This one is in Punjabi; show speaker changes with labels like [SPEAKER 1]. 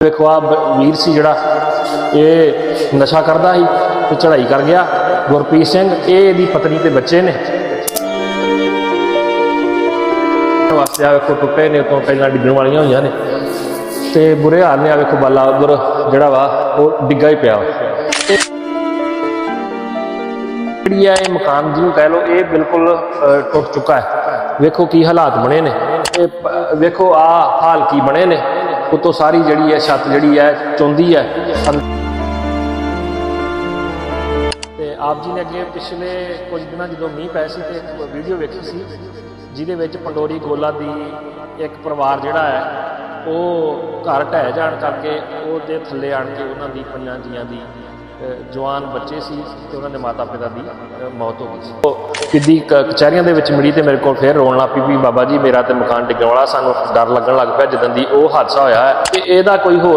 [SPEAKER 1] ਵੇਖੋ ਆ ਵੀਰ ਸੀ ਜਿਹੜਾ, ਇਹ ਨਸ਼ਾ ਕਰਦਾ ਸੀ ਤੇ ਚੜ੍ਹਾਈ ਕਰ ਗਿਆ। ਗੁਰਪ੍ਰੀਤ ਸਿੰਘ, ਇਹ ਇਹਦੀ ਪਤਨੀ ਤੇ ਬੱਚੇ ਨੇ। ਵਾਸਤੇ ਆ ਵੇਖੋ ਟੁੱਟੇ ਨੇ ਤੋਂ ਪਹਿਲਾਂ ਡਿੱਗਣ ਵਾਲੀਆਂ ਹੋਈਆਂ ਨੇ। ਤੇ ਬੁਰੇ ਹਾਲ ਨੇ ਆ ਵੇਖੋ ਬਾਲਾ ਉਧਰ, ਜਿਹੜਾ ਵਾ, ਉਹ ਡਿੱਗਾ ਹੀ ਪਿਆ। ਵਾ। ਇਹ ਜਿਹੜੀ ਹੈ ਇਹ ਮਕਾਨ ਜਿਹਨੂੰ ਕਹਿ ਲਓ, ਇਹ ਬਿਲਕੁਲ ਟੁੱਟ ਚੁੱਕਾ ਹੈ। ਵੇਖੋ ਕੀ ਹਾਲਾਤ ਬਣੇ ਨੇ। ਇਹ ਵੇਖੋ ਆ ਹਾਲ ਕੀ ਬਣੇ ਨੇ। ਉਤੋਂ ਸਾਰੀ ਜਿਹੜੀ ਹੈ ਛੱਤ ਜਿਹੜੀ ਹੈ ਚੁੰਦੀ ਹੈ, ਅੰ- ਤੇ ਆਪ ਜੀ ਨੇ ਅੱਗੇ ਪਿਛਲੇ ਕੁਝ ਦਿਨਾਂ ਜਦੋਂ ਮੀਂਹ ਪੈ ਸੀ ਤੇ ਇੱਕ ਵੀਡੀਓ ਵੇਖੀ ਸੀ, ਜਿਹਦੇ ਵਿੱਚ ਪੰਡੋਰੀ ਗੋਲਾ ਦੀ ਇੱਕ ਪਰਿਵਾਰ ਜਿਹੜਾ ਹੈ, ਉਹ ਘਰ ਢਹਿ ਜਾਣ ਕਰਕੇ ਉਹਦੇ ਥੱਲੇ ਆਣ ਕੇ ਉਹਨਾਂ ਦੀ ਪੰਜਾਂ ਜੀਆਂ ਦੀ ਜਵਾਨ ਬੱਚੇ ਸੀ ਤੇ ਉਹਨਾਂ ਦੇ ਮਾਤਾ ਪਿਤਾ ਦੀ ਮੌਤ ਹੋ ਗਈ ਸੀ। ਉਹ ਕਿੱਦੀ ਕਚਹਿਰੀਆਂ ਦੇ ਵਿੱਚ ਮਿਲੀ ਤੇ ਮੇਰੇ ਕੋਲ ਫੇਰ ਰੋਣ ਲੱਗ ਪਈ ਵੀ ਬਾਬਾ ਜੀ, ਮੇਰਾ ਤੇ ਮਕਾਨ ਡਿੱਗਣ ਵਾਲਾ ਸਾਨੂੰ ਡਰ ਲੱਗਣ ਲੱਗ ਪਿਆ, ਜਦੋਂ ਦੀ ਉਹ ਹਾਦਸਾ ਹੋਇਆ ਹੈ। ਇਹਦਾ ਕੋਈ ਹੋਰ